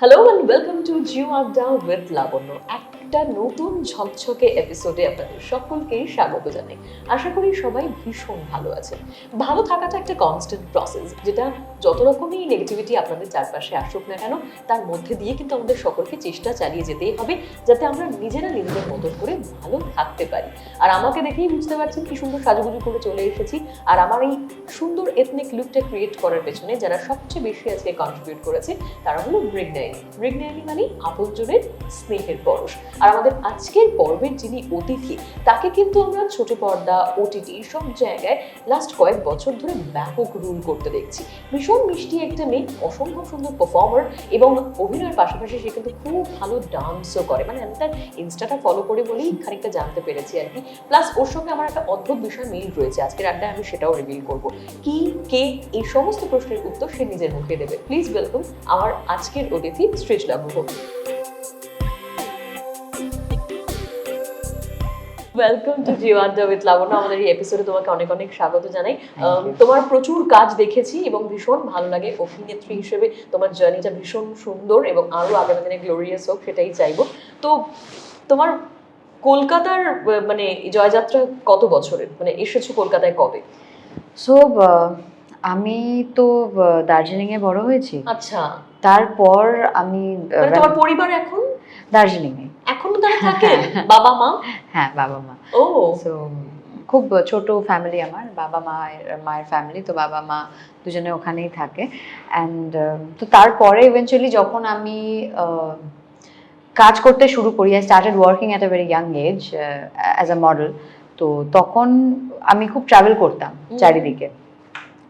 Hello and welcome to Geo Agda with Lavonno, একটা নতুন ঝকঝকে এপিসোডে আপনাদের সকলকেই স্বাগত জানাই। আশা করি সবাই ভীষণ ভালো আছে ভালো থাকাটা একটা কনস্ট্যান্ট প্রসেস যেটা যত রকমই নেগেটিভিটি আপনাদের চারপাশে আসুক না কেন, তার মধ্যে দিয়ে কিন্তু আমাদের সকলকে চেষ্টা চালিয়ে যেতেই হবে, যাতে আমরা নিজেরা নিজেদের মতন করে ভালো থাকতে পারি। আর আমাকে দেখেই বুঝতে পারছেন কি সুন্দর সাজুগুজু করে চলে এসেছি। আর আমার এই সুন্দর এথনিক লুকটা ক্রিয়েট করার পেছনে যারা সবচেয়ে বেশি আজকে কন্ট্রিবিউট করেছে, তারা হলো ব্রিগনায়নি ব্রিগনায়নি মানে আপনজনের স্নেহের পরশ। আর আমাদের আজকের পর্বের যিনি অতিথি, তাকে কিন্তু আমরা ছোট পর্দা ওটিটি সব জায়গায় লাস্ট কয়েক বছর ধরে ব্যাপক রুল করতে দেখছি। ভীষণ মিষ্টি একটা মেয়ে, অসম্ভব সুন্দর পারফর্মার এবং অভিনয়ের পাশাপাশি সে কিন্তু খুব ভালো ডান্সও করে। মানে আমি তার ইনস্টাটা ফলো করে বলেই খানিকটা জানতে পেরেছি আর কি। প্লাস ওর সঙ্গে আমার একটা অদ্ভুত বিষয় মিল রয়েছে। আজকের আড্ডায় আমি সেটাও রিভিল করব। কি, কে, এই সমস্ত প্রশ্নের উত্তর সে নিজের মুখে দেবে। প্লিজ ওয়েলকাম আমার আজকের অতিথি Srijla Guha welcome to Jio Adda with Labanya আমাদের এই এপিসোডে তোমাকে অনেক অনেক স্বাগত জানাই। তোমার প্রচুর কাজ দেখেছি এবং ভীষণ ভালো লাগে। অভিনেত্রী হিসেবে তোমার জার্নিটা ভীষণ সুন্দর এবং আরও আগামী দিনে গ্লোরিয়াস হোক সেটাই চাইব। তো তোমার কলকাতার মানে জয়যাত্রা কত বছরের? মানে এসেছ কলকাতায় কবে? সো আমি তো দার্জিলিং এ বড় হয়েছি। আচ্ছা। তারপর আমি মানে তোমার পরিবার এখন? দার্জিলিং এ এখনও তারা থাকে? বাবা মা? হ্যাঁ বাবা মা। ও। সো খুব ছোট ফ্যামিলি আমার বাবা মা মায়ের ফ্যামিলি তো বাবা মা দুজনে ওখানেই থাকে। অ্যান্ড তো তারপরে ইভেনচুয়ালি যখন আমি কাজ করতে শুরু করি I started working at a very young age as a model তো তখন আমি খুব ট্রাভেল করতাম চারিদিকে।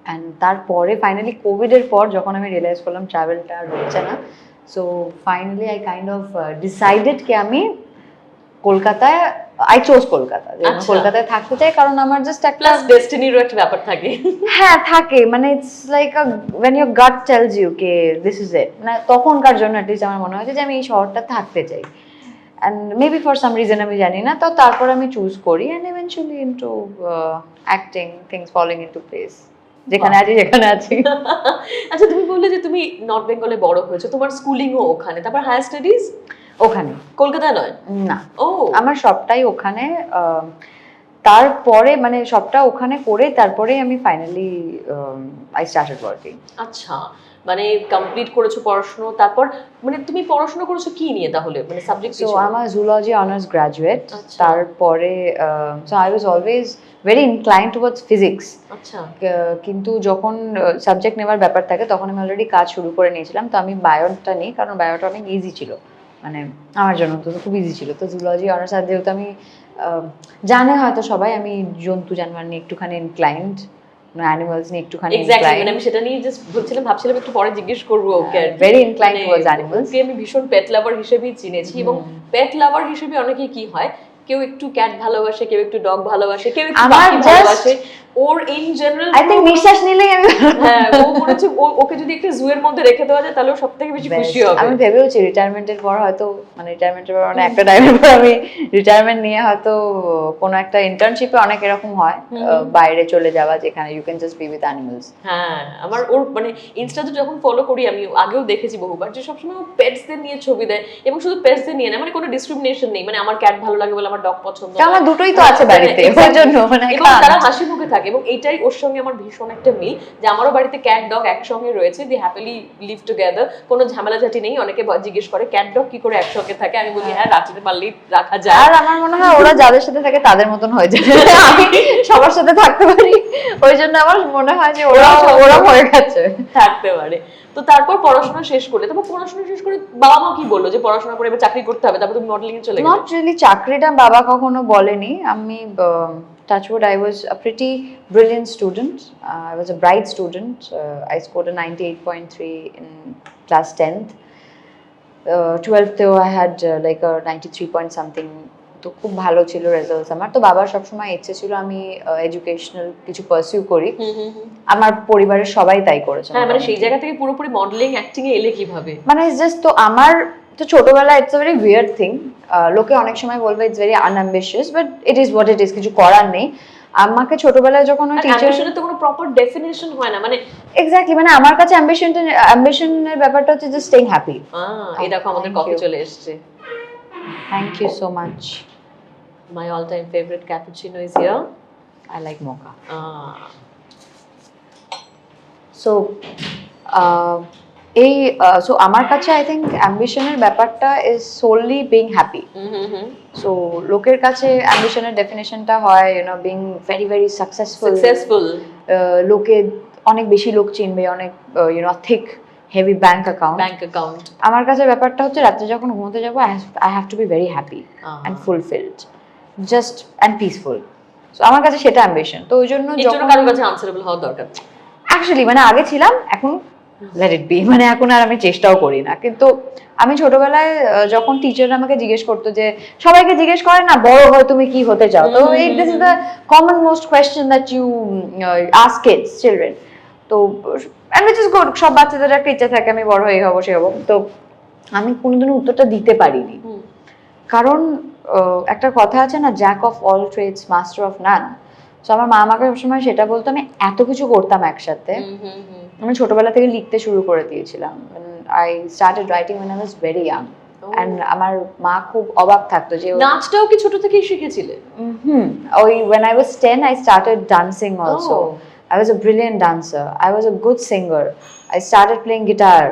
অ্যান্ড তারপরে ফাইনালি কোভিডের পর যখন আমি রিয়েলাইজ করলাম ট্রাভেলটা আর হচ্ছে না so finally I kind of decided কি আমি কলকাতায় আই চোজ কলকাতা। যে আচ্ছা। কলকাতায় থাকতে চাই কারণ আমার জাস্ট একটা প্লাস ডেস্টিনিরও একটা ব্যাপার থাকে। হ্যাঁ থাকে। মানে it's like a when your gut tells you কে দিস ইজ ইট মানে তখনকার জন্য অ্যাটলিস্ট আমার মনে হয়েছে যে আমি এই শহরটা থাকতে চাই। And maybe for some reason আমি জানি না। তো তারপর আমি চুজ করি and eventually into acting things falling into place যেখানে আছি যেখানে আছি। আচ্ছা তুমি বললে যে তুমি নর্থ বেঙ্গলে বড় হয়েছো তোমার স্কুলিংও ওখানে তারপর হায়ার স্টাডিজ ওখানে। কলকাতা নয়? না। ও। আমার সবটাই ওখানে তারপরে মানে সবটা ওখানে করে তারপরে আমি ফাইনালি আই স্টার্টেড ওয়ার্কিং আচ্ছা মানে কমপ্লিট করেছ পড়াশোনা তারপর মানে তুমি পড়াশোনা করেছ কি নিয়ে তাহলে? মানে সাবজেক্ট সো আমার জুলজি অনার্স গ্রাজুয়েট। তারপরে so I was always very incline towards physics আচ্ছা। কিন্তু যখন সাবজেক্ট নেওয়ার ব্যাপার থাকে তখন আমি অলরেডি কাজ শুরু করে নিয়েছিলাম। তো আমি বায়োটা নিই কারণ বায়োটা অনেক ইজি ছিল। মানে আমার জন্য তো খুব ইজি ছিল। তো জুলজি অনার্স আর যেহেতু আমি জানে হয়তো সবাই আমি জন্তু জানোয়ার নিয়ে একটুখানি ইনক্লাইন্ড অ্যানিমালস নিয়ে একটুখানি এক্স্যাক্টলি মানে আমি সেটা নিয়ে জাস্ট বলছিলাম ভাবছিলাম একটু পরে জিজ্ঞেস করব ওকে আর ভেরি ইনক্লাইন মানে টুয়ার্ডস অ্যানিমালস আমি ভীষণ পেট লাভার হিসেবেই চিনেছি এবং পেট লাভার হিসেবে অনেকেই কি হয় কেউ একটু ক্যাট ভালোবাসে কেউ একটু ডগ ভালোবাসে কেউ একটু আমার ভালোবাসে। ওর ইন জেনারেল আই নিঃশ্বাস নিলেই আমি হ্যাঁ ও মনে হচ্ছে ওকে যদি একটা জুয়ের মধ্যে রেখে দেওয়া যায় তাহলে সব থেকে বেশি খুশি হবে। আমি ভেবেওছি রিটায়ারমেন্টের পর হয়তো মানে রিটায়ারমেন্টের পর মানে একটা টাইমের পর আমি রিটায়ারমেন্ট নিয়ে হয়তো কোনো একটা ইন্টার্নশিপে অনেক এরকম হয় বাইরে চলে যাওয়া যেখানে you can just be with animals হ্যাঁ আমার ওর মানে ইনস্টাতে যখন ফলো করি আমি আগেও দেখেছি বহুবার যে সবসময় ও পেটসদের নিয়ে ছবি দেয় এবং শুধু পেটসদের নিয়ে না মানে কোনো ডিসক্রিমিনেশন নেই। মানে আমার ক্যাট ভালো লাগে বলে আমার ডগ পছন্দ আমার দুটোই তো আছে হ্যাঁ, বাড়িতে. ওই জন্য মানে এবং তারা হাসি মুখে থাকে। এবং এইটাই ওর সঙ্গে আমার ভীষণ একটা মিল যে আমারও বাড়িতে ক্যাট ডগ একসঙ্গে রয়েছে দি হ্যাপিলি লিভ টুগেদার কোনো ঝামেলাঝাটি নেই অনেকে জিজ্ঞেস করে ক্যাট ডগ কি করে একসঙ্গে থাকে? আমি বলি হ্যাঁ রাখতে পারলেই রাখা যায়। আর আমার মনে হয় ওরা যাদের সাথে থাকে তাদের মতন হয়ে যায়। আমি সবার সাথে থাকতে পারি। ওই জন্য আমার মনে হয় যে ওরা ওরা হয়ে গেছে। থাকতে পারে। তো তারপর পড়াশোনা শেষ করলে তারপর পড়াশোনা শেষ করে বাবা মা কি বলল? যে পড়াশোনা করে এবার চাকরি করতে হবে তারপর তুমি মডেলিং এ চলে গেলে। নট রিয়েলি চাকরিটা বাবা কখনো বলেনি। আমি touchwood I was a pretty brilliant student I was a bright student I scored a ninety eight point three in class tenth টুয়েলভতেও I had like ninety three point something তো খুব ভালো ছিল results আমার। তো বাবার সবসময় ইচ্ছে ছিল আমি এডুকেশনাল কিছু পারসিউ করি। আমার পরিবারের সবাই তাই করেছে হ্যাঁ মানে সেই জায়গা থেকে পুরোপুরি মডেলিং অ্যাক্টিং এ এলে কীভাবে? মানে জাস্ট তো আমার তো ছোটবেলায় it's a very weird thing লোকে অনেক সময় বলবে it's very unambitious but it is what it is কিছু করার নেই। আমাকে ছোটবেলায় যখন ওই টিচার অ্যাম্বিশনের তো কোনো প্রপার ডেফিনেশন হয় না মানে এক্স্যাক্টলি মানে আমার কাছে অ্যাম্বিশনটা অ্যাম্বিশনের ব্যাপারটা হচ্ছে জাস্ট স্টেইং হ্যাপি এই দেখো আমাদের thank কফি চলে এসেছে। Thank you so much my all time favourite cappuccino is here I like mocha so এই সো আমার কাছে আই থিঙ্ক অ্যাম্বিশনের ব্যাপারটা is solely being happy so লোকের কাছে অ্যাম্বিশনের ডেফিনেশনটা হয় you know being very very successful successful লোকে অনেক বেশি লোক চিনবে অনেক you know thick heavy bank account bank account আমার কাছে ব্যাপারটা হচ্ছে রাত্রে যখন ঘুমোতে যাব I have to be very happy and fulfilled just and peaceful so আমার কাছে সেটা অ্যাম্বিশন তো ওই জন্য যখন কারোর কাছে আনসারেবল হওয়ার দরকার অ্যাকচুয়ালি মানে আগে ছিলাম এখন লেট ইট বি মানে এখন আর আমি চেষ্টাও করি না। কিন্তু আমি ছোটবেলায় যখন টিচার আমাকে জিজ্ঞেস করতো যে সবাইকে জিজ্ঞেস করে না বড় হয়ে তুমি কি হতে চাও? তো এই হুম, this is the common most question that you ask kids children তো উইচ ইজ গুড সব বাচ্চাদের একটা ইচ্ছা থাকে আমি বড় হয়ে হব সে হব। তো আমি কোনোদিনও উত্তরটা দিতে পারিনি। কারণ একটা কথা আছে না jack of all trades master of none তো আমার মা আমাকে সবসময় সেটা বলতো আমি এত কিছু করতাম একসাথে। আমি ছোটবেলা থেকে লিখতে শুরু করে দিয়েছিলাম। I started writing when I was very young আমার মা খুব অবাক থাকতো যে নাচটাও ছোট থেকেই শিখেছিলে? হুম। ওই when I was ten I started dancing also I dancer I was a good singer I started guitar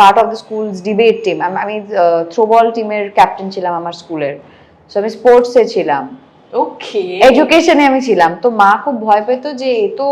part of the debate team আমি থ্রোবল টিমের ক্যাপ্টেন ছিলাম আমার স্কুলের সো আমি স্পোর্টসে ছিলাম। ওকে এডুকেশনে আমি ছিলাম। তো মা খুব ভয় পেত যে এ তো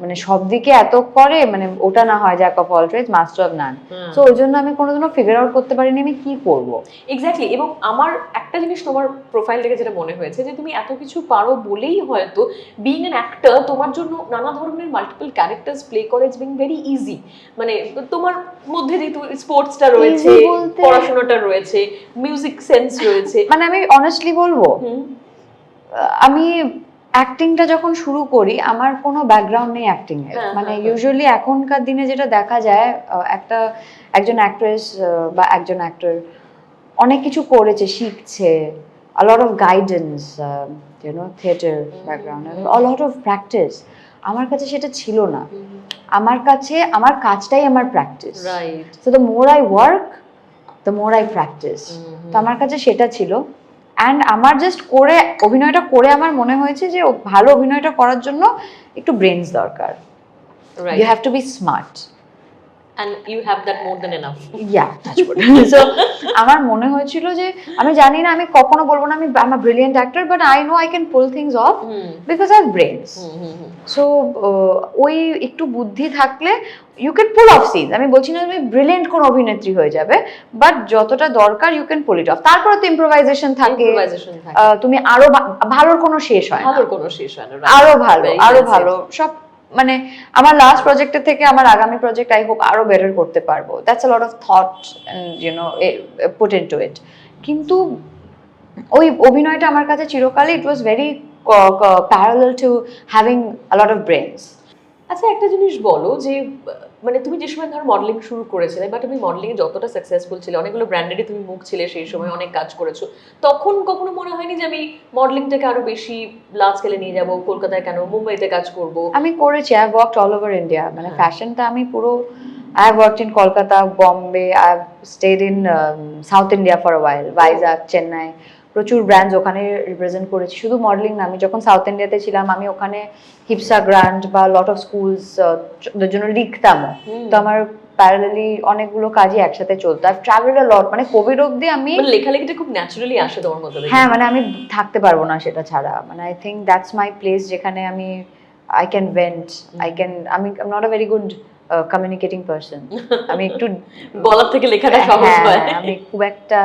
মানে সব দিকে এত করে মানে ওটা না হয় jack of all trades master of none. তো ওই জন্য আমি কোনোদিনও ফিগার আউট করতে পারিনি আমি কি করব। এক্স্যাক্টলি এবং আমার একটা জিনিস তোমার প্রোফাইল থেকে যেটা মনে হয়েছে যে তুমি এত কিছু পারো বলেই হয়তো বিইং অ্যান অ্যাক্টর তোমার জন্য নানা ধরনের মাল্টিপল ক্যারেক্টার্স প্লে করে ইটস বিং ভেরি ইজি মানে তোমার মধ্যে যেহেতু স্পোর্টসটা রয়েছে পড়াশোনাটা রয়েছে মিউজিক সেন্স রয়েছে। মানে আমি অনেস্টলি বলব আমি অ্যাক্টিংটা যখন শুরু করি আমার কোনো ব্যাকগ্রাউন্ড নেই অ্যাক্টিং এর। হ্যাঁ, মানে হ্যাঁ, ইউজুয়ালি এখনকার দিনে যেটা দেখা যায় একটা একজন অ্যাক্ট্রেস বা একজন অ্যাক্টর অনেক কিছু করেছে শিখছে a lot of guidance um, you know theater background and a lot of practice আমার কাছে সেটা ছিল না। আমার কাছে আমার কাজটাই আমার practice right so the more I work the more I practice তো আমার কাছে সেটা ছিল। অ্যান্ড আমার জাস্ট করে অভিনয়টা করে আমার মনে হয়েছে যে ভালো অভিনয়টা করার জন্য একটু ব্রেনস দরকার। You have to be smart and you have that more than enough yeah so আমার মনে হয়েছিল যে আমি জানি না আমি কখনো বলব না আমি am brilliant actor but I know I can pull things off because I have brains so ওই একটু বুদ্ধি থাকলে you can pull off scenes আমি বলছি না তুমি ব্রিলিয়েন্ট কোন অভিনেত্রী হয়ে যাবে বাট যতটা দরকার you can pull it off তারপরে তো ইম্প্রোভাইজেশন থাকে। তুমি আরও ভালোর কোনো শেষ হয় না। ভালোর কোনো শেষ হয় না আরও ভালো আরও ভালো সব মানে আমার লাস্ট প্রজেক্টের থেকে আমার আগামী প্রজেক্ট আই হোপ আরও বেটার করতে পারব। That's lot of thought you know put into it কিন্তু ওই অভিনয়টা আমার কাছে চিরকালই it was very parallel to having a lot of brains আচ্ছা একটা জিনিস বলো যে মানে তুমি যে সময় ধর মডেলিং শুরু করেছিলে বা তুমি মডেলিং যতটা সাকসেসফুল ছিলে অনেকগুলো ব্র্যান্ডেডই তুমি মুখ ছিলে সেই সময় অনেক কাজ করেছ তখন কখনো মনে হয়নি যে আমি মডেলিংটাকে আরও বেশি লার্জ স্কেলে নিয়ে যাব কলকাতায় কেন মুম্বাইতে কাজ করব আমি করেছি I worked all over India মানে। ফ্যাশনটা আমি পুরো I have worked in Kolkata Bombay I stayed in south India for while Vizag Chennai প্রচুর ব্র্যান্ডস ওখানে রিপ্রেজেন্ট করেছি। শুধু মডেলিং না আমি যখন সাউথ ইন্ডিয়াতে ছিলাম আমি ওখানে হিপসা গ্রান্ট বা লট অফ স্কুলস জন্য লিখতামও। তো আমার প্যারালালি অনেকগুলো কাজই একসাথে চলতো। আই ট্রাভেল আ লট মানে কোভিড অবধি আমি মানে লেখালেখিটা খুব ন্যাচারালি আসে তোমার মধ্যে হ্যাঁ মানে আমি থাকতে পারব না সেটা ছাড়া। মানে I think that's my place যেখানে আমি I can vent I can আমি not a very good communicating person আমি একটু গলার থেকে লেখাটা সহজ হ্যাঁ, হয়। আমি খুব একটা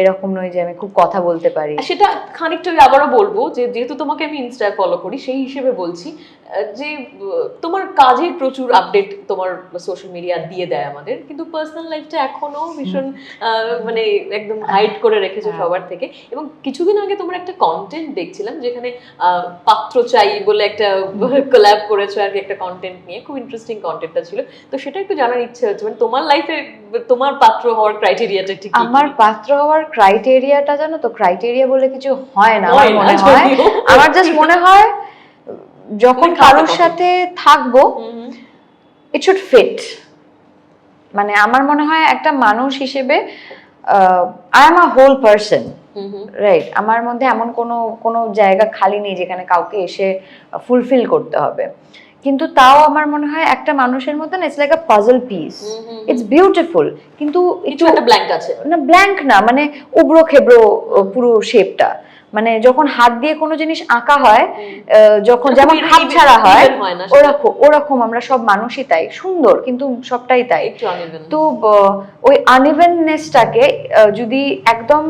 এরকম নয় যে আমি খুব কথা বলতে পারি। সেটা খানিকটা আবারও বলব যে যেহেতু তোমাকে আমি ইনস্টায় ফলো করি, সেই হিসেবে বলছি যে তোমার কাজের প্রচুর আপডেট তোমার সোশ্যাল মিডিয়া দিয়ে দেয় আমাদের কিন্তু পার্সোনাল লাইফটা এখনও ভীষণ মানে একদম হাইড করে রেখেছো হ্যাঁ। সবার থেকে। এবং কিছুদিন আগে তোমার একটা কন্টেন্ট দেখছিলাম যেখানে পাত্র চাই বলে একটা কোল্যাব করেছ আর কি একটা কন্টেন্ট নিয়ে খুব ইন্টারেস্টিং কন্টেন্টটা ছিল। তো সেটা একটু জানার ইচ্ছে হচ্ছে মানে তোমার লাইফে তোমার পাত্র হওয়ার ক্রাইটেরিয়াটা ঠিক? আমার পাত্র হওয়ার হওয়ার ক্রাইটেরিয়াটা জানো তো ক্রাইটেরিয়া বলে কিছু হয় না আমার মনে হয়। আমার জাস্ট মনে হয় যখন মানে কারোর সাথে থাকব ইট শুড ফিট মানে আমার মনে হয় একটা মানুষ হিসেবে I am a whole person. Right আমার মধ্যে এমন কোনো কোনো জায়গা খালি নেই যেখানে কাউকে এসে ফুলফিল করতে হবে। কিন্তু তাও আমার মনে হয় একটা মানুষের মধ্যে it's like a puzzle piece. It's beautiful কিন্তু একটা ব্ল্যাঙ্ক আছে। না ব্ল্যাঙ্ক না মানে উবড়ো খেবড়ো পুরো শেপটা মানে যখন হাত দিয়ে কোনো জিনিস আঁকা হয় যখন যেমন হাত ছাড়া হয়। ওরকম ওরকম আমরা সব মানুষই তাই সুন্দর কিন্তু সবটাই তাই। তো ওই আনইভেননেসটাকে যদি একদম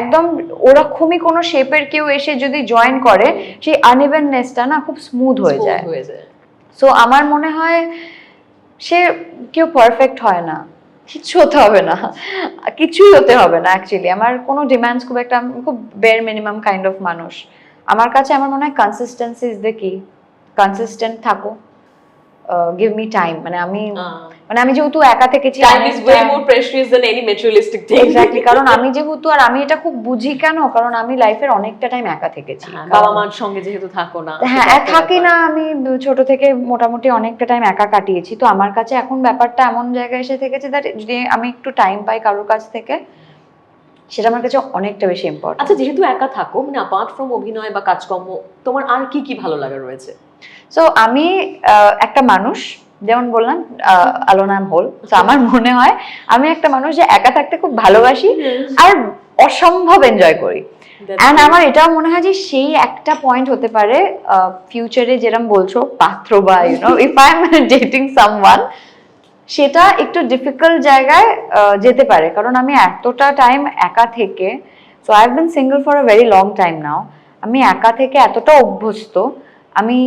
একদম ওরকমই কোনো শেপের কেউ এসে যদি জয়েন করে সেই আনইভেননেসটা না খুব স্মুথ হয়ে যায়। হয়ে যায়। সো আমার মনে হয় সে কেউ পারফেক্ট হয় না। কিচ্ছু হতে হবে না। কিছুই হতে হবে না অ্যাকচুয়ালি আমার কোনো ডিমান্ডস খুব একটা খুব বের মিনিমাম কাইন্ড অফ মানুষ। আমার কাছে আমার মনে হয় কনসিস্টেন্সি ইজ দ্য কি কনসিস্টেন্ট থাকো। গিভ মি টাইম মানে আমি মানে আমি যেহেতু একা থেকেছি এক্স্যাক্টলি কারণ আমি যেহেতু আর আমি এটা খুব বুঝি কেন? কারণ আমি লাইফের অনেকটা টাইম একা থেকেছি। হ্যাঁ, বাবা মার সঙ্গে যেহেতু থাকো না হ্যাঁ থাকি না আমি ছোট থেকে মোটামুটি অনেকটা টাইম একা কাটিয়েছি। তো আমার কাছে এখন ব্যাপারটা এমন জায়গায় এসে থেকেছে দ্যাট যদি আমি একটু টাইম পাই কারোর কাছ থেকে সেটা আমার কাছে অনেকটা বেশি ইম্পর্টেন্ট আচ্ছা যেহেতু একা থাকো মানে অ্যাপার্ট ফ্রম অভিনয় বা কাজকর্ম তোমার আর কি কি ভালো লাগা রয়েছে? সো আমি একটা মানুষ যেমন বললাম আলোনাম হোল তো আমার মনে হয় আমি একটা মানুষ যে একা থাকতে খুব ভালোবাসি আর অসম্ভব এনজয় করি। অ্যান্ড আমার এটাও মনে হয় যে সেই একটা পয়েন্ট হতে পারে ফিউচারে যেরকম বলছো পাত্র বা you know if I am dating someone সেটা একটু ডিফিকাল্ট জায়গায় যেতে পারে। কারণ আমি এতটা টাইম একা থেকে so I have been single for a very long time now আমি একা থেকে এতটা অভ্যস্ত আমি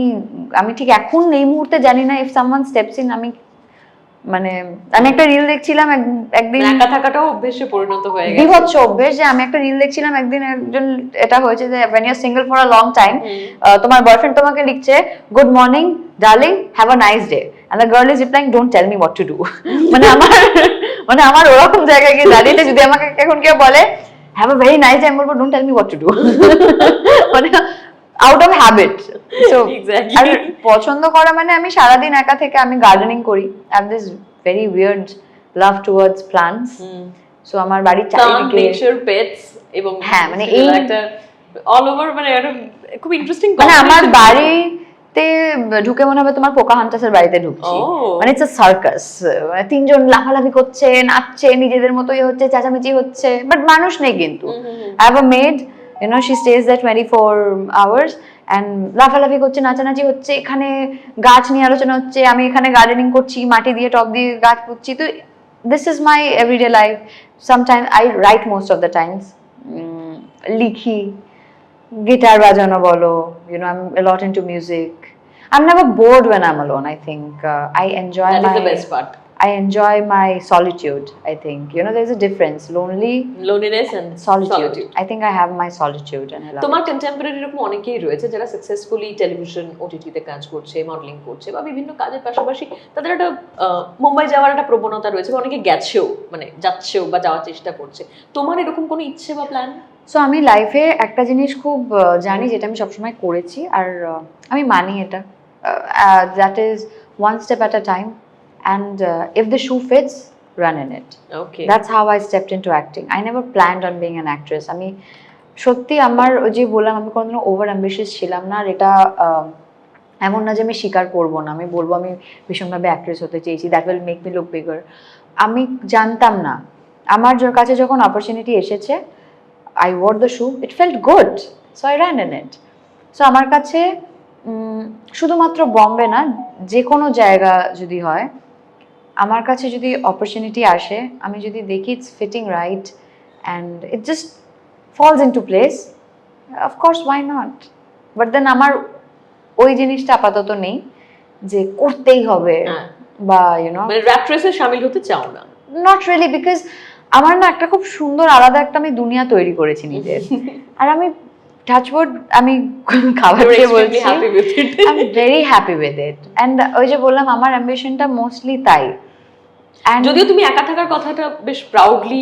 আমি ঠিক এখন এই মুহূর্তে জানি না ইফ সামওয়ান স্টেপস ইন আমি মানে আমি একটা রিল দেখছিলাম একদিন একা থাকাটাও অভ্যেসে পরিণত হয়ে গেছে। বিভৎস অভ্যেস যে আমি একটা রিল দেখছিলাম একদিন একজন এটা হয়েছে যে when you're single for a long time তোমার বয়ফ্রেন্ড তোমাকে লিখছে good morning darling have a nice day and the girl is replying don't tell me what to do মানে আমার মানে আমার ওরকম জায়গায় গিয়ে দাঁড়িয়েছে যদি আমাকে এখন কেউ বলে have a very nice day আমি বলব don't tell me what to do মানে আউট অফ হ্যাবিট. আর পছন্দ করা মানে আমি সারাদিন একা থেকে আমি গার্ডেনিং করি. I this very weird love towards plants so আমার বাড়ির চারিদিকে নেচার পেটস এবং হ্যাঁ, মানে এই- অল ওভার মানে একটা খুব ইন্টারেস্টিং মানে আমার বাড়িতে ঢুকে মনে হবে তোমার পোকা হান্টাসের বাড়িতে ঢুকছি। ও। মানে ইটস সার্কাস মানে তিনজন লাফালাফি করছে নাচছে নিজেদের মতোই হচ্ছে চেঁচামেচি হচ্ছে বাট মানুষ নেই কিন্তু। I have a maid you know she stage that twenty four hours and লাফালাফি করছে নাচানাচি হচ্ছে এখানে গাছ নিয়ে আলোচনা হচ্ছে আমি এখানে গার্ডেনিং করছি মাটি দিয়ে টব দিয়ে গাছ পুচ্ছি তো this is my everyday life sometimes I write most of the times লিখি গিটার বাজানো বলো you know I am lot into music I'm never bored when I'm alone. I think uh, I enjoy that is the my best part I enjoy my solitude. I think you know there's a difference. Lonely loneliness and solitude. solitude. I think I have my solitude and I love তোমার. Contemporary এরকম অনেকেই রয়েছে যারা successfully television ওটিটিতে কাজ করছে modelling করছে বা বিভিন্ন কাজের পাশাপাশি তাদের একটা মুম্বাই যাওয়ার একটা প্রবণতা রয়েছে বা অনেকে গেছেও মানে যাচ্ছেও বা যাওয়ার চেষ্টা করছে তোমার এরকম কোনো ইচ্ছে বা প্ল্যান সো আমি লাইফে একটা জিনিস খুব জানি যেটা আমি সবসময় করেছি আর আমি মানি এটা that is one step at a time and if the shoe fits run in it okay that's how I stepped into acting I never planned on being an actress আমি সত্যি আমার ওই যে বললাম আমি কোনোদিনও ওভার অ্যাম্বিশিয়াস ছিলাম না আর এটা এমন না যে আমি স্বীকার করব না। আমি বলব আমি ভীষণভাবে অ্যাক্ট্রেস হতে চেয়েছি। That will make me look bigger আমি জানতাম না। আমার কাছে যখন অপরচুনিটি এসেছে I wear the shoe it felt good so I run in it so আমার কাছে শুধুমাত্র বম্বে না যে কোনো জায়গা যদি হয় আমার কাছে যদি অপরচুনিটি আসে আমি যদি দেখি it's fitting right and it just falls into place of course why not but then আমার ওই জিনিসটা আপাতত নেই যে করতেই হবে হ্যাঁ। বা ইউনো মানে র্যাপ রেসে শামিল হতে চাও না। নট রিয়েলি বিকজ আমার না একটা খুব সুন্দর আলাদা একটা আমি দুনিয়া তৈরি করেছি নিজের। আর আমি টাচবোর্ড আমি খাবার খেয়ে বলছি. I am very happy with it and ওই যে বললাম আমার অ্যাম্বিশনটা মোস্টলি তাই। যদিও তুমি একা থাকার কথাটা বেশ প্রাউডলি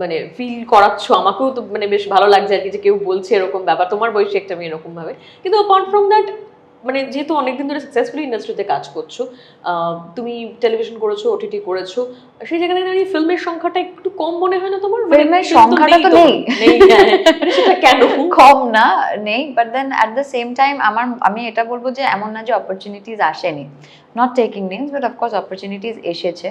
মানে ফিল করাচ্ছ আমাকেও তো মানে বেশ ভালো লাগছে আর কি যে কেউ বলছে এরকম ব্যাপার। তোমার বয়সী একটা মেয়ে এরকম ভাবে কিন্তু অ্যাপার্ট ফ্রম দ্যাট মানে যেহেতু অনেকদিন ধরে সাকসেসফুলি ইন্ডাস্ট্রিতে কাজ করছ তুমি টেলিভিশন করেছ ওটিটি করেছ সেই জায়গায় দাঁড়িয়ে ফিল্মের সংখ্যাটা একটু কম মনে হয় না তোমার? মানে ফিল্মের সংখ্যাটা তো নেই। নেই হ্যাঁ। মানে সেটা কেন? কম না নেই। But then at the same time আমার আমি এটা বলব যে এমন না যে অপরচুনিটিস আসেনি। Not taking names but of course opportunities এসেছে।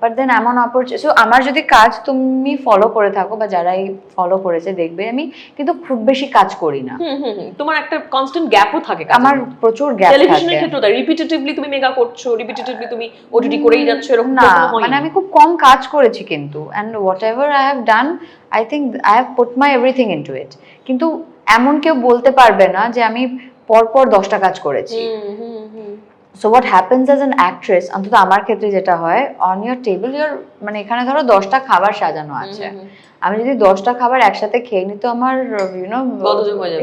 বাট দেন এমন অপরচুনিটি সো আমার যদি কাজ তুমি ফলো করে থাকো বা যারাই ফলো করেছে দেখবে আমি কিন্তু খুব বেশি কাজ করি না। তোমার একটা কনস্ট্যান্ট গ্যাপও থাকে আমার। প্রচুর গ্যাপ টেলিভিশনের ক্ষেত্রে রিপিটেটিভলি তুমি মেগা করছ রিপিটেটিভলি তুমি ওটিটি করেই যাচ্ছ এরকম না? মানে আমি খুব কম কাজ করেছি কিন্তু and whatever I have done I think I have put my everything into it কিন্তু এমন কেউ বলতে পারবে না যে আমি পরপর দশটা কাজ করেছি। So what happens as an actress অন্তত আমার ক্ষেত্রে যেটা হয় অন ইয়ার টেবিল ইয়ার মানে এখানে ধরো দশটা খাবার সাজানো আছে। আমি যদি দশটা খাবার একসাথে খেয়ে নিই তো আমার you know.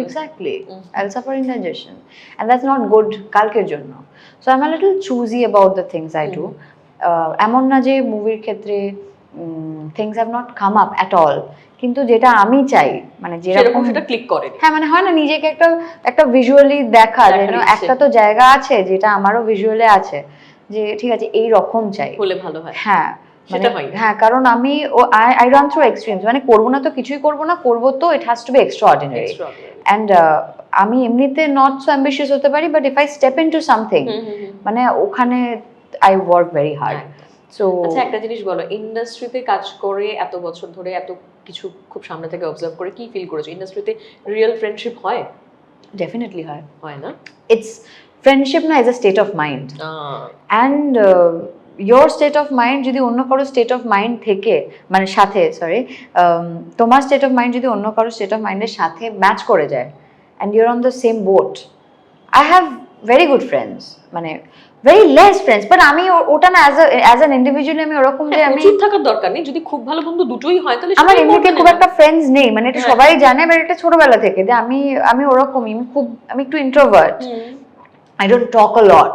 Exactly I'll suffer indigestion and that's not good কালকের জন্য। So I am little choosy about the things I do এমন না যে মুভির ক্ষেত্রে things have not come up at all কিন্তু যেটা আমি চাই মানে যেরকম সেটা ক্লিক করে হ্যাঁ মানে হয় না নিজেকে একটা একটা ভিজুয়ালি দেখা যেন একটা তো জায়গা আছে যেটা আমারও ভিজুয়ালে আছে। যে ঠিক আছে এই রকম চাই। হলে ভালো হয়। হ্যাঁ মানে হয়। কারণ আমি ও আই রান থ্রু এক্সট্রিমস মানে করব না তো কিছুই করব না করব তো it has to be extraordinary and আমি এমনিতে নট সো অ্যাম্বিশিয়াস হতে পারি but if I step into something. মানে ওখানে I work very hard. So আচ্ছা একটা জিনিস বলো ইন্ডাস্ট্রিতে কাজ করে এত বছর ধরে এত কিছু খুব সামনে থেকে অবজার্ভ করে কি ফিল করেছ? ইন্ডাস্ট্রিতে রিয়েল ফ্রেন্ডশিপ হয়? ডেফিনেটলি হয়। হয় না? ইটস ফ্রেন্ডশিপ না is a state of mind and your state of mind যদি অন্য কারও স্টেট অফ মাইন্ড থেকে মানে সাথে সরি তোমার স্টেট অফ মাইন্ড যদি অন্য কারও স্টেট অফ মাইন্ডের সাথে ম্যাচ করে যায় and you're on the same boat I have very good friends মানে ভেরি লেস ফ্রেন্ডস বাট আমি ওটা না অ্যাজ অ্যাজ অ্যান ইন্ডিভিজুয়ালি আমি ওরকম যে হ্যাঁ, আমি প্রচুর থাকার দরকার নেই। যদি খুব ভালো বন্ধু দুটোই হয় তাহলে আমার এমনিতে খুব একটা ফ্রেন্ডস নেই মানে এটা। সবাই জানে বাট এটা ছোটবেলা থেকে যে আমি আমি ওরকমই আমি খুব আমি একটু introvert I don't talk a lot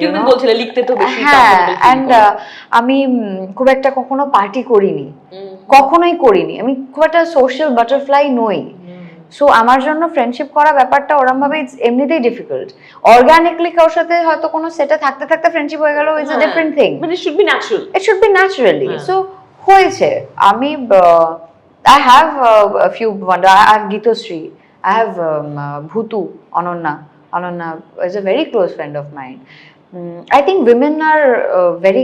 তুমি বলছিলে লিখতে তো বেশি হ্যাঁ করো। আমি খুব একটা কখনো পার্টি করিনি। কখনোই করিনি। আমি খুব একটা সোশ্যাল বাটারফ্লাই নই। সো আমার জন্য ফ্রেন্ডশিপ করা ব্যাপারটা ওরম ভাবে it's এমনিতেই ডিফিকাল্ট অর্গানিকলি কারোর সাথে হয়তো কোনো সেটে থাকতে থাকতে ফ্রেন্ডশিপ হয়ে গেল ইটস আ। ডিফারেন্ট থিং মানে should be natural it should be naturally. So হয়েছে। আমি I have few wonder I have Gitashree I have Bhutu Ananya Ananya is a very close friend of mind I think women are very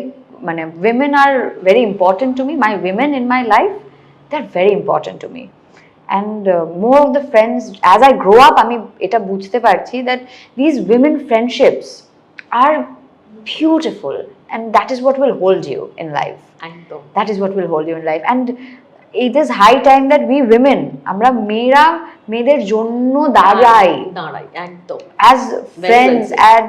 মানে women are very important to me my women in my life they are very important to me and more of the friends as I grow up আমি এটা বুঝতে পারছি that these women friendships are beautiful and that is what will hold you in life একদম that is what will hold you in life and it is high time that we women আমরা মেয়েরা মেয়েদের জন্য দাঁড়াই দাঁড়াই একদম as well friends said. and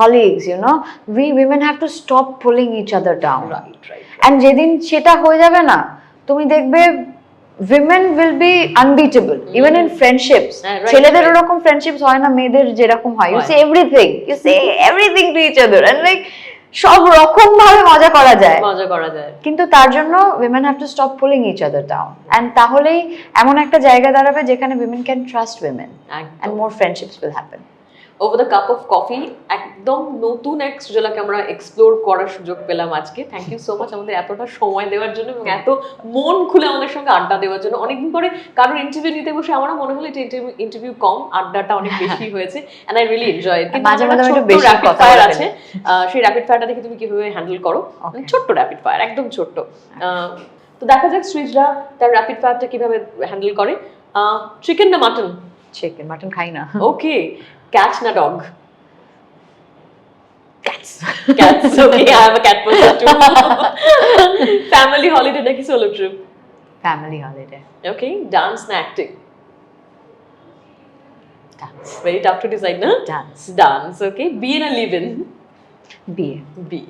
colleagues you know we women have to stop pulling each other down right right and যেদিন সেটা হয়ে যাবে না তুমি দেখবে women will be unbeatable even in friendships. হ্যাঁ, ছেলেদের. ওরকম friendships হয় না মেয়েদের যেরকম হয়. You হয়। say everything. You say everything to each other. And সব রকম ভাবে মজা করা যায়। মজা করা যায়। কিন্তু তার জন্য women have to stop pulling each other down and তাহলেই এমন একটা জায়গা দাঁড়াবে যেখানে উইমেন ক্যান ট্রাস্ট উইমেন একদম। More friendships will happen over the cup of coffee একদম নতুন এক সুজলাকে আমরা এক্সপ্লোর করার সুযোগ পেলাম আজকে। থ্যাংক ইউ সো মাচ আমাদের এতটা সময় দেওয়ার জন্য এবং এত মন খুলে আমাদের সঙ্গে আড্ডা দেওয়ার জন্য। অনেকদিন পরে কারোর ইন্টারভিউ নিতে বসে আমারও মনে হলো এটা ইন্টারভিউ কম আড্ডাটা অনেক বেশি হয়েছে এন্ড আই রিয়েলি এনজয় কিন্তু মাঝে মাঝে একটু বেশি কথা fire আছে। সেই র্যাপিড ফায়ারটা দেখে তুমি কীভাবে হ্যান্ডেল করো? ছোট্ট র্যাপিড ফায়ার একদম ছোট্ট। তো দেখা যাক সৃজরা তার র্যাপিড ফায়ারটা কীভাবে হ্যান্ডেল করে। চিকেন না মাটন চিকেন মাটন খাই না। Okay. cat na dog? Cats. Cats. okay, I am a cat person too. Family holiday নাকি solo trip? Family holiday. Okay, dance and acting. Dance. Very tough to decide, na? Dance. Dance, okay. Be in a live in. Be. Be.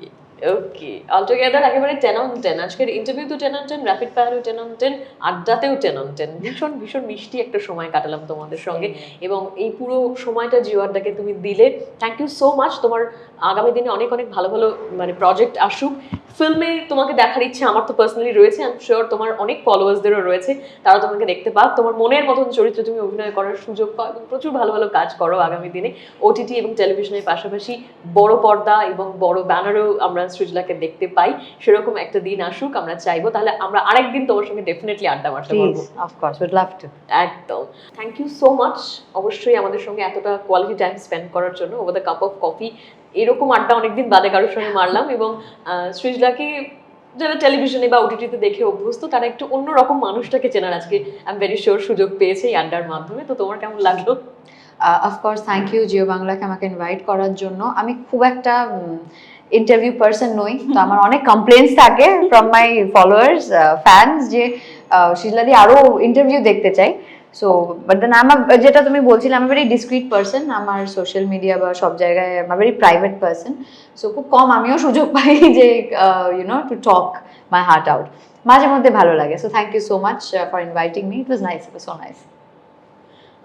Okay altogether একেবারে ten on ten আজকের interview তো ten on ten rapid ফায়ারও ten on ten আড্ডাতেও ten on ten ভীষণ ভীষণ মিষ্টি একটা সময় কাটালাম তোমাদের সঙ্গে। এবং এই পুরো সময়টা জিওয়ারটাকে তুমি দিলে। থ্যাংক ইউ সো মাচ তোমার আগামী দিনে অনেক অনেক ভালো ভালো মানে প্রজেক্ট আসুক। ফিল্মে তোমাকে দেখার ইচ্ছে আমার তো পার্সোনালি রয়েছে আই এম শিওর তোমার অনেক ফলোয়ার্সদেরও রয়েছে তারা তোমাকে দেখতে পাক। তোমার মনের মতন চরিত্রে তুমি অভিনয় করার সুযোগ পাও এবং প্রচুর ভালো ভালো কাজ করো আগামী দিনে। ওটিটি এবং টেলিভিশনের পাশাপাশি বড় পর্দা এবং বড় ব্যানারেও আমরা সৃজলাকে দেখতে পাই। সেরকম একটা দিন আসুক আমরা চাইব। তাহলে আমরা আরেকদিন তোমার সঙ্গে ডেফিনেটলি আড্ডা মারতে পারব। Of course would love to একদম। থ্যাংক ইউ সো মাচ অবশ্যই আমাদের সঙ্গে এতটা কোয়ালিটি টাইম স্পেন্ড করার জন্য over the cup of coffee এরকম আড্ডা অনেকদিন বাদে কারোর সঙ্গে মারলাম এবং সৃজলাকে যারা টেলিভিশনে বা ওটিটিতে দেখে অভ্যস্ত, তারা একটু অন্যরকম মানুষটাকে চেনার আজকে আই এম ভেরি শিওর সুযোগ পেয়েছে এই আড্ডার মাধ্যমে। তো তোমার কেমন লাগল? অফকোর্স থ্যাংক ইউ জিও বাংলাকে আমাকে ইনভাইট করার জন্য। আমি খুব একটা ইন্টারভিউ পার্সন নই, তো আমার অনেক কমপ্লেন্স থাকে ফ্রম মাই ফলোয়ার্স ফ্যান্স যে শিলাদি আরও ইন্টারভিউ দেখতে চাই। সো বাট দেন আমার যেটা তুমি বলছিলে আমি ভেরি ডিসক্রিট পার্সন আমার সোশ্যাল মিডিয়া বা সব জায়গায় আমার ভেরি প্রাইভেট পার্সন সো খুব কম আমিও সুযোগ পাই যে you know to talk my heart out মাঝে মধ্যে ভালো লাগে। So thank you so much for inviting me it was nice it so nice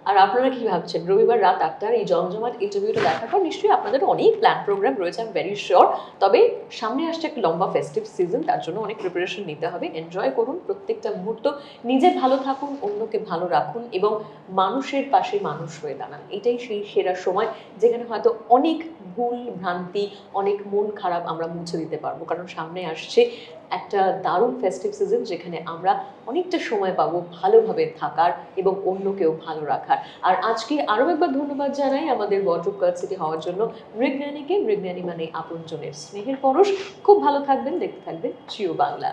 আর আপনারা কি ভাবছেন? রবিবার রাত আটটার এই জমজমাট ইন্টারভিউটা দেখার পর নিশ্চয়ই আপনাদের অনেক প্ল্যান প্রোগ্রাম রয়েছে আমি ভেরি শিওর তবে সামনে আসছে একটা লম্বা ফেস্টিভ সিজন তার জন্য অনেক প্রিপারেশন নিতে হবে। এনজয় করুন প্রত্যেকটা মুহূর্ত। নিজে ভালো থাকুন, অন্যকে ভালো রাখুন এবং মানুষের পাশে মানুষ হয়ে দাঁড়ান। এটাই সেই সেরা সময় যেখানে হয়তো অনেক ভুল ভ্রান্তি, অনেক মন খারাপ আমরা মুছে দিতে পারব। কারণ সামনে আসছে একটা দারুণ ফেস্টিভ সিজন যেখানে আমরা অনেকটা সময় পাবো ভালোভাবে থাকার এবং অন্যকেও ভালো রাখার। আর আজকে আরও একবার ধন্যবাদ জানাই আমাদের বটরূপ কার্ড সিটি হওয়ার জন্য। মৃগজ্ঞানীকে মৃগজ্ঞানী মানে আপনজনের স্নেহের পরশ। খুব ভালো থাকবেন, দেখতে থাকবেন জিও বাংলা